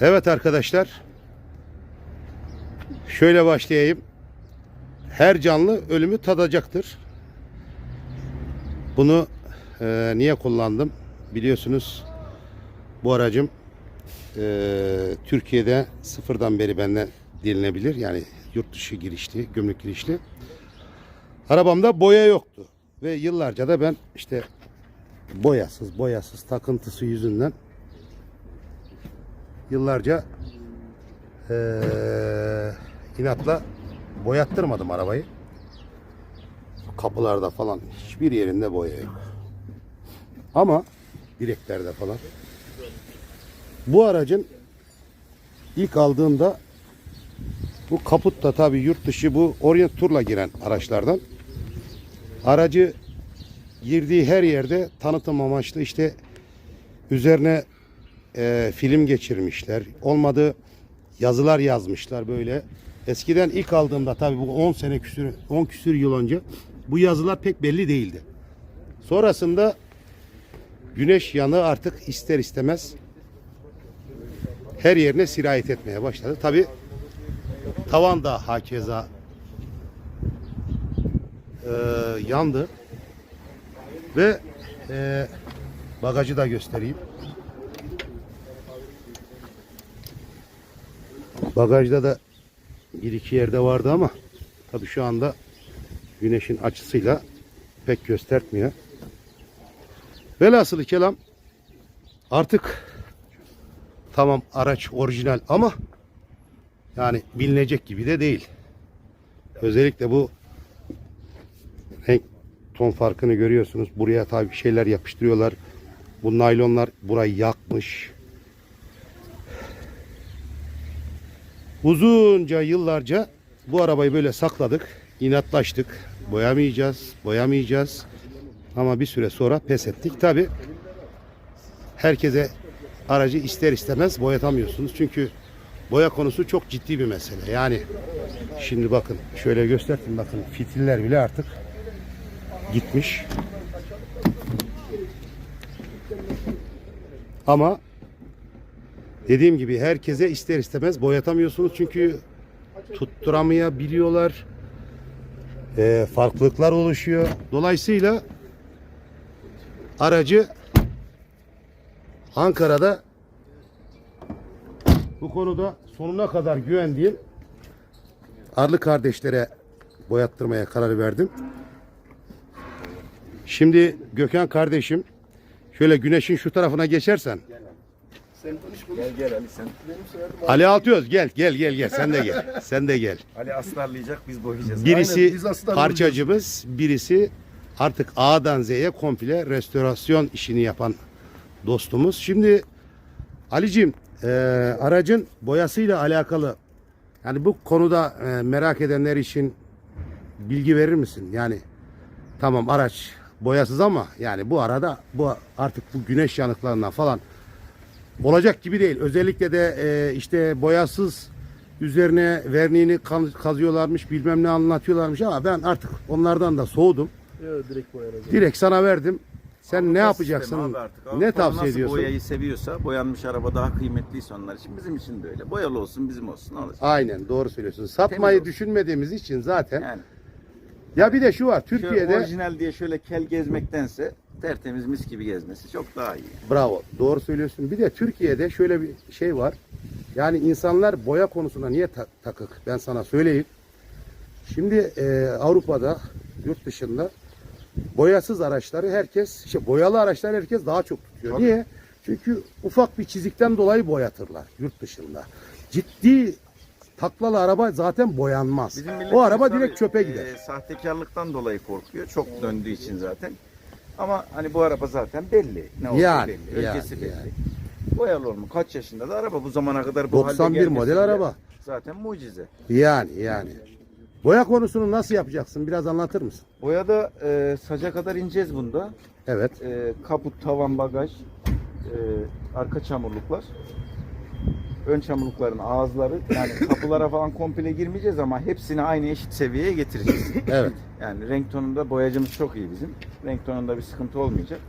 Evet arkadaşlar. Şöyle başlayayım. Her canlı ölümü tadacaktır. Bunu e, niye kullandım? Biliyorsunuz bu aracım e, Türkiye'de sıfırdan beri benden dinlenebilir. Yani yurt dışı girişli, gümrük girişli. Arabamda boya yoktu. Ve yıllarca da ben işte boyasız, boyasız takıntısı yüzünden yıllarca eee, inatla boyattırmadım arabayı. Kapılarda falan hiçbir yerinde boya yok. Ama direklerde falan. Bu aracın ilk aldığımda bu kaputta tabi yurt dışı bu Orient Tur'la giren araçlardan. Aracı girdiği her yerde tanıtım amaçlı işte üzerine e, film geçirmişler. Olmadı yazılar yazmışlar böyle. Eskiden ilk aldığımda tabii bu 10 sene küsür 10 küsür yıl önce bu yazılar pek belli değildi. Sonrasında güneş yanı artık ister istemez her yerine sirayet etmeye başladı. Tabii tavan da hakeza e, yandı ve e, bagajı da göstereyim. Bagajda da bir iki yerde vardı ama tabii şu anda güneşin açısıyla pek göstermiyor. Velhasılı kelam artık tamam araç orijinal ama yani bilinecek gibi de değil. Özellikle bu renk ton farkını görüyorsunuz. Buraya tabii şeyler yapıştırıyorlar. Bu naylonlar burayı yakmış. Uzunca yıllarca bu arabayı böyle sakladık. inatlaştık. Boyamayacağız, boyamayacağız. Ama bir süre sonra pes ettik. Tabi herkese aracı ister istemez boyatamıyorsunuz. Çünkü boya konusu çok ciddi bir mesele. Yani şimdi bakın şöyle göstereyim bakın fitiller bile artık gitmiş. Ama dediğim gibi herkese ister istemez boyatamıyorsunuz çünkü tutturamayabiliyorlar. Ee, farklılıklar oluşuyor. Dolayısıyla aracı Ankara'da bu konuda sonuna kadar güvendiğim Arlı kardeşlere boyattırmaya karar verdim. Şimdi Gökhan kardeşim şöyle güneşin şu tarafına geçersen Gel gel Ali sen. Ali Altıöz gel gel gel gel sen de gel. Sen de gel. Ali astarlayacak biz boyayacağız. Birisi Aynen, biz aslında parçacımız, birisi artık A'dan Z'ye komple restorasyon işini yapan dostumuz. Şimdi Ali'cim e, aracın boyasıyla alakalı yani bu konuda e, merak edenler için bilgi verir misin? Yani tamam araç boyasız ama yani bu arada bu artık bu güneş yanıklarından falan olacak gibi değil. Özellikle de e, işte boyasız üzerine verniğini kazıyorlarmış bilmem ne anlatıyorlarmış ama ben artık onlardan da soğudum. Evet, direkt boyanacak. Direkt sana verdim. Sen ne Avrupa yapacaksın? sistemi abi artık. Ne tavsiye nasıl ediyorsun? boyayı seviyorsa boyanmış araba daha kıymetliyse onlar için bizim için de öyle. Boyalı olsun bizim olsun ne olacak? Aynen doğru söylüyorsun. Satmayı Temiz olsun. düşünmediğimiz için zaten. Yani Ya bir de şu var. şöyle Türkiye'de orijinal diye şöyle kel gezmektense tertemiz mis gibi gezmesi çok daha iyi. Bravo. Doğru söylüyorsun. Bir de Türkiye'de şöyle bir şey var. Yani insanlar boya konusuna niye ta- takık? Ben sana söyleyeyim. Şimdi e, Avrupa'da, yurt dışında boyasız araçları herkes, işte boyalı araçlar herkes daha çok tutuyor. Tabii. Niye? Çünkü ufak bir çizikten dolayı boyatırlar yurt dışında. Ciddi taklalı araba zaten boyanmaz. Bizim millet O araba tabii, direkt çöpe e, gider. sahtekarlıktan dolayı korkuyor. Çok döndüğü için zaten. Ama hani bu araba zaten belli. Ne olduğu Yani, belli. yani, Öncesi belli. yani. Boyalı olma kaç yaşında da araba bu zamana kadar bu halde 91 gelmesi model bile araba. Zaten mucize. Yani yani. Boya konusunu nasıl yapacaksın? Biraz anlatır mısın? Boyada e, saca kadar ineceğiz bunda. Evet. E, kaput, tavan, bagaj, e, arka çamurluklar. Ön çamurlukların ağızları yani kapılara falan komple girmeyeceğiz ama hepsini aynı eşit seviyeye getireceğiz. Evet. Yani renk tonunda boyacımız çok iyi bizim. Renk tonunda bir sıkıntı olmayacak.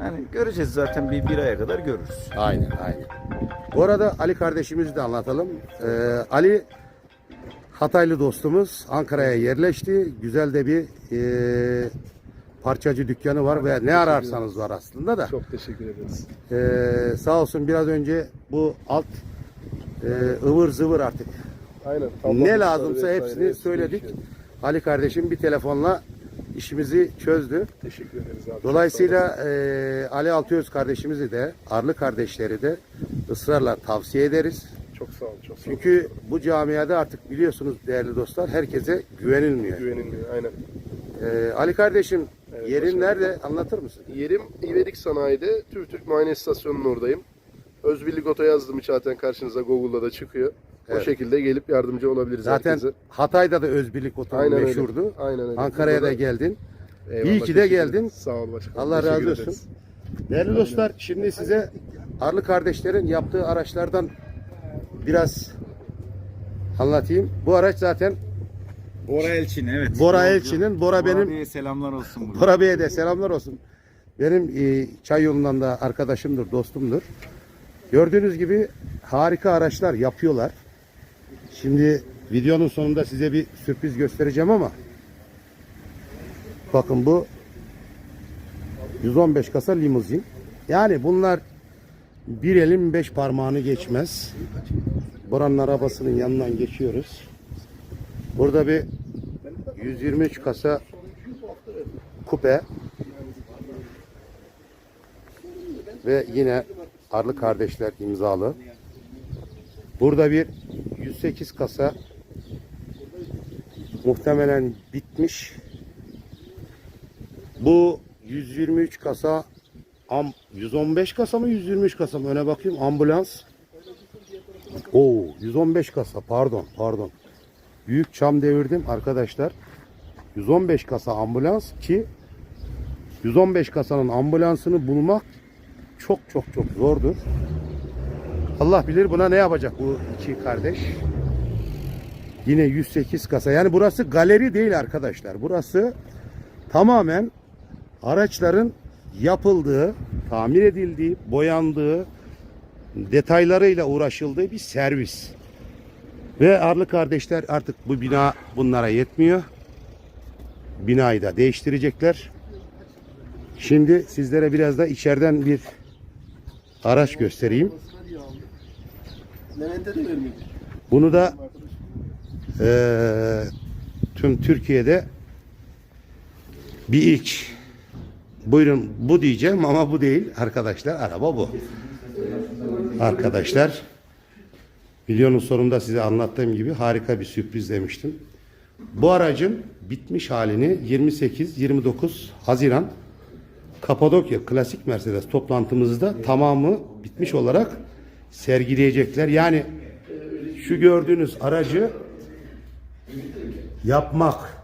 Yani göreceğiz zaten bir, bir aya kadar görürüz. Aynen aynen. Bu arada Ali kardeşimizi de anlatalım. Ee, Ali Hataylı dostumuz Ankara'ya yerleşti. Güzel de bir e, parçacı dükkanı var ve ne ararsanız var aslında da. Çok teşekkür ederiz. Ee, sağ olsun biraz önce bu alt e, ıvır zıvır artık Aynen. ne lazımsa hepsini söyledik. Ali kardeşim bir telefonla işimizi çözdü. Teşekkür ederiz abi. Dolayısıyla e, Ali Altıyöz kardeşimizi de Arlı kardeşleri de ısrarla tavsiye ederiz. Çok sağ olun. Çok sağ olun. Çünkü bu camiada artık biliyorsunuz değerli dostlar herkese güvenilmiyor. güvenilmiyor. Aynen. E, Ali kardeşim yerin nerede anlatır mısın? Yerim İvedik Sanayi'de TÜRTÜRK Muayene İstasyonu'nun oradayım. Özbirlik Oto yazdım zaten karşınıza Google'da da çıkıyor. Evet. O şekilde gelip yardımcı olabiliriz Zaten herkese. Hatay'da da Özbirlik Otomu Aynen öyle. meşhurdu. Aynen öyle. Ankara'ya Burada da geldin. Eyvallah, İyi ki de teşekkür geldin. Sağ ol başkanım. Allah Teşekkür razı olsun. ederiz. Değerli dostlar şimdi size Arlı kardeşlerin yaptığı araçlardan biraz anlatayım. Bu araç zaten Bora Elçin evet. Bora Elçin'in, Bora benim- Bey'e selamlar olsun burada. Bora Bey'e de selamlar olsun. Benim e, çay yolundan da arkadaşımdır, dostumdur. Gördüğünüz gibi harika araçlar yapıyorlar. Şimdi videonun sonunda size bir sürpriz göstereceğim ama bakın bu 115 kasa limuzin. Yani bunlar bir elin beş parmağını geçmez. Bora'nın arabasının yanından geçiyoruz. Burada bir 123 kasa kupe ve yine Arlı kardeşler imzalı. Burada bir 108 kasa muhtemelen bitmiş. Bu 123 kasa am 115 kasa mı 123 kasa mı öne bakayım ambulans. Oo 115 kasa pardon pardon. Büyük çam devirdim arkadaşlar. 115 kasa ambulans ki 115 kasanın ambulansını bulmak çok çok çok zordur. Allah bilir buna ne yapacak bu iki kardeş. Yine 108 kasa. Yani burası galeri değil arkadaşlar. Burası tamamen araçların yapıldığı, tamir edildiği, boyandığı, detaylarıyla uğraşıldığı bir servis. Ve Arlı kardeşler artık bu bina bunlara yetmiyor. Binayı da değiştirecekler. Şimdi sizlere biraz da içeriden bir araç göstereyim. Bunu da eee, tüm Türkiye'de bir ilk. Buyurun bu diyeceğim ama bu değil arkadaşlar. Araba bu. Arkadaşlar videonun sonunda size anlattığım gibi harika bir sürpriz demiştim. Bu aracın bitmiş halini 28-29 Haziran Kapadokya Klasik Mercedes toplantımızda tamamı bitmiş olarak sergileyecekler. Yani şu gördüğünüz aracı yapmak,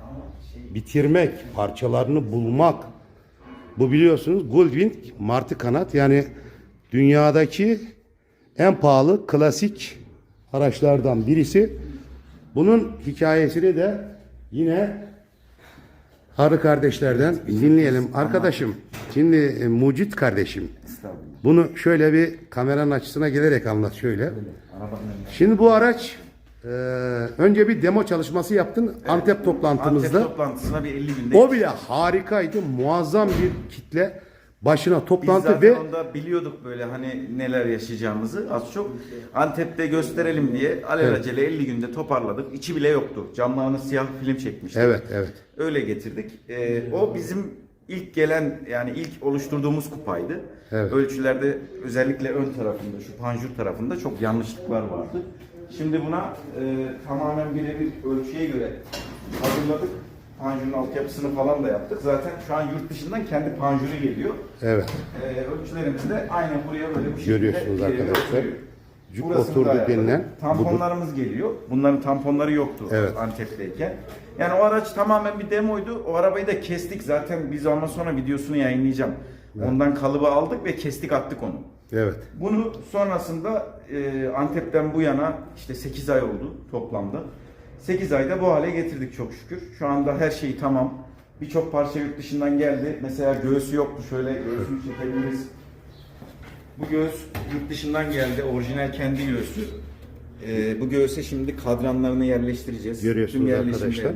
bitirmek, parçalarını bulmak. Bu biliyorsunuz Goldwing martı kanat yani dünyadaki en pahalı klasik araçlardan birisi. Bunun hikayesini de yine Harı kardeşlerden dinleyelim. Arkadaşım, şimdi e, Mucit kardeşim. Bunu şöyle bir kameranın açısına gelerek anlat şöyle. Şimdi bu araç e, önce bir demo çalışması yaptın Antep toplantımızda. Antep toplantısına bir 50 günde. O bile harikaydı. Muazzam bir kitle başına Biz toplantı zaten ve onda biliyorduk böyle hani neler yaşayacağımızı az çok Antep'te gösterelim diye alelacele 50 günde toparladık. İçi bile yoktu. Camlarını siyah film çekmiştik. evet evet. Öyle getirdik. Ee, o bizim ilk gelen yani ilk oluşturduğumuz kupaydı. Evet. Ölçülerde özellikle ön tarafında şu panjur tarafında çok yanlışlıklar vardı. Şimdi buna e, tamamen birebir ölçüye göre hazırladık. Panjurun altyapısını falan da yaptık. Zaten şu an yurt dışından kendi panjuru geliyor. Evet. Ee, ölçülerimiz de aynen buraya böyle bu şekilde Görüyorsunuz arkadaşlar. Cuk Burasını oturdu da denilen budur. Tamponlarımız geliyor. Bunların tamponları yoktu Evet. Antep'teyken. Yani o araç tamamen bir demoydu. O arabayı da kestik. Zaten biz ondan sonra videosunu yayınlayacağım. Ondan kalıbı aldık ve kestik attık onu. Evet. Bunu sonrasında e, Antep'ten bu yana işte 8 ay oldu toplamda. 8 ayda bu hale getirdik çok şükür. Şu anda her şey tamam. Birçok parça yurt dışından geldi. Mesela göğsü yoktu. Şöyle göğsünü çekebiliriz. Bu göğüs yurt dışından geldi. Orijinal kendi göğsü. Ee, bu göğüse şimdi kadranlarını yerleştireceğiz. Görüyorsunuz Tüm arkadaşlar.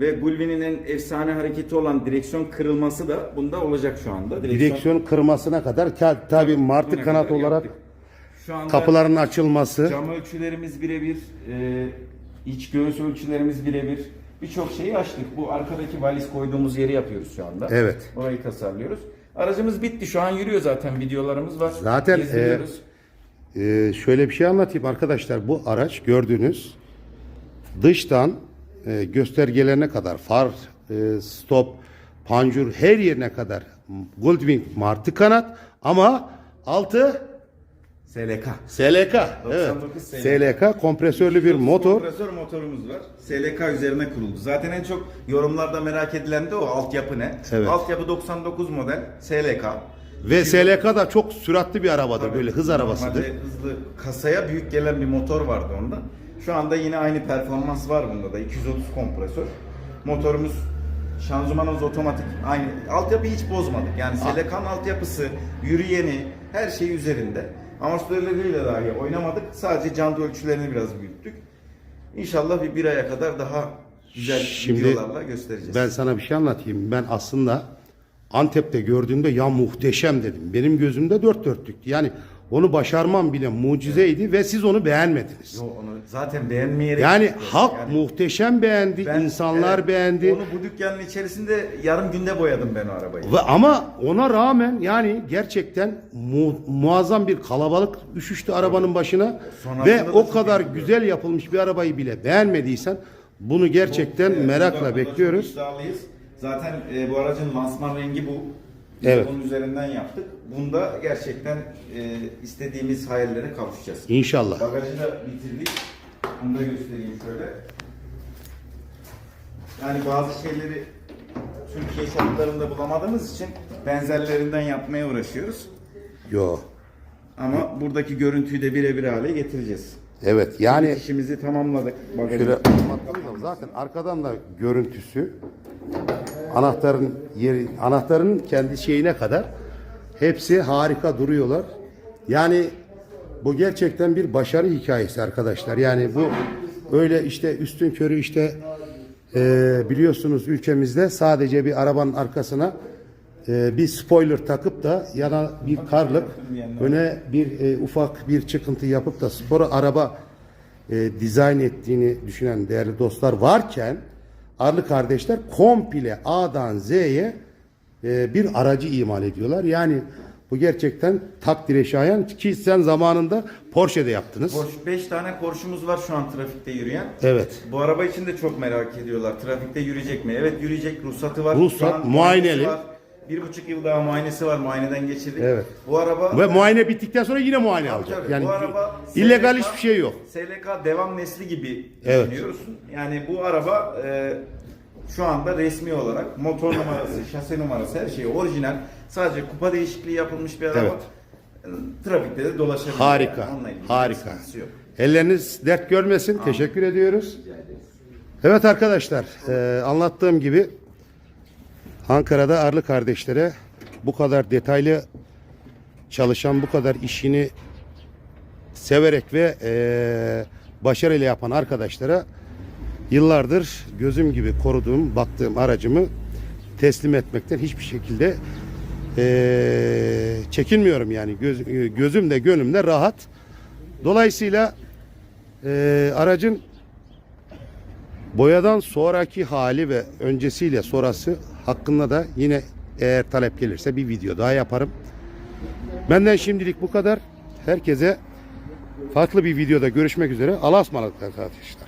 Ve Gulvin'in en efsane hareketi olan direksiyon kırılması da bunda olacak şu anda. Direksiyon kırmasına kadar ka- tabii martı bugüne kanat kadar olarak yaptık. Şu anda kapıların açılması. Cam ölçülerimiz birebir, e, iç göğüs ölçülerimiz birebir. Birçok şeyi açtık. Bu arkadaki valiz koyduğumuz yeri yapıyoruz şu anda. Evet. Orayı tasarlıyoruz. Aracımız bitti. Şu an yürüyor zaten. Videolarımız var. Zaten, Gezdiriyoruz. Ee, şöyle bir şey anlatayım arkadaşlar. Bu araç gördüğünüz dıştan e, göstergelerine kadar far, e, stop, panjur her yerine kadar Goldwing martı kanat ama altı SLK. SLK. Evet. 99 SLK kompresörlü bir motor. Kompresör motorumuz var. SLK üzerine kuruldu. Zaten en çok yorumlarda merak edilen de o altyapı ne? Evet. Altyapı 99 model SLK. Ve SLK da çok süratli bir arabadır. Böyle hız arabasıdır. Normalde hızlı kasaya büyük gelen bir motor vardı onda. Şu anda yine aynı performans var bunda da 230 kompresör. Motorumuz şanzımanımız otomatik. Aynı altyapıyı hiç bozmadık. Yani Selekan altyapısı, yürüyeni her şey üzerinde. Amortisörleriyle dahi oynamadık. Sadece jant ölçülerini biraz büyüttük. İnşallah bir, bir aya kadar daha güzel Şimdi videolarla göstereceğiz. Ben sana bir şey anlatayım. Ben aslında Antep'te gördüğümde ya muhteşem dedim. Benim gözümde dört dörtlüktü. Yani onu başarmam bile mucizeydi ve siz onu beğenmediniz. Yo, onu zaten beğenmeyerek Yani halk Yani- muhteşem beğendi, Ben- insanlar evet, beğendi. Onu bu dükkanın içerisinde yarım günde boyadım ben o arabayı. Ve ama ona rağmen yani gerçekten mu- muazzam bir kalabalık üşüştü arabanın başına Sonrasında ve o kadar iyi güzel yapılmış bir arabayı bile beğenmediysen bunu gerçekten Evet, merakla bekliyoruz. Zaten e, bu aracın lansman rengi bu. Biz Evet. Bunun üzerinden yaptık. Bunda gerçekten e, istediğimiz hayallere kavuşacağız. İnşallah. Bagajı da bitirdik. Bunu da göstereyim şöyle. Yani bazı şeyleri Türkiye şartlarında bulamadığımız için benzerlerinden yapmaya uğraşıyoruz. Yo. Ama buradaki görüntüyü de birebir hale getireceğiz. Evet yani İşimizi tamamladık. Bagajı. Şöyle zaten arkadan da görüntüsü anahtarın yeri anahtarın kendi şeyine kadar hepsi harika duruyorlar. Yani bu gerçekten bir başarı hikayesi arkadaşlar. Yani bu öyle işte üstün körü işte e, biliyorsunuz ülkemizde sadece bir arabanın arkasına e, bir spoiler takıp da yana bir karlık öne bir e, ufak bir çıkıntı yapıp da spor araba e, dizayn ettiğini düşünen değerli dostlar varken Arlı kardeşler komple A'dan Z'ye e, bir aracı imal ediyorlar. Yani bu gerçekten takdire şayan ki sen zamanında Porsche'de yaptınız. Porsche 5 tane Porsche'umuz var şu an trafikte yürüyen. Evet. Bu araba için de çok merak ediyorlar. Trafikte yürüyecek mi? Evet yürüyecek. Ruhsatı var. Ruhsat, muayeneli. var. Bir buçuk yıl daha muayenesi var. Muayeneden geçirdik. Evet. Bu araba Ve muayene bittikten sonra yine muayene Tabii, alacak. tabii. Yani bu araba illegal SLK hiçbir şey yok. SLK devam nesli gibi Evet. düşünüyorsun. Yani bu araba e, şu anda resmi olarak motor numarası, şase numarası her şey orijinal. Sadece kupa değişikliği yapılmış bir araba. Evet. Trafikte de dolaşabilir. Harika. Yani. Harika. Elleriniz dert görmesin. Teşekkür ediyoruz. Evet arkadaşlar, e, anlattığım gibi Ankara'da Arlı kardeşlere bu kadar detaylı çalışan, bu kadar işini severek ve e, başarıyla yapan arkadaşlara yıllardır gözüm gibi koruduğum, baktığım aracımı teslim etmekten hiçbir şekilde e, çekinmiyorum yani. Göz, gözüm de gönlüm de rahat. Dolayısıyla e, aracın boyadan sonraki hali ve öncesiyle sonrası hakkında da yine eğer talep gelirse bir video daha yaparım. Benden şimdilik bu kadar. Herkese farklı bir videoda görüşmek üzere. Allah'a ısmarladık arkadaşlar.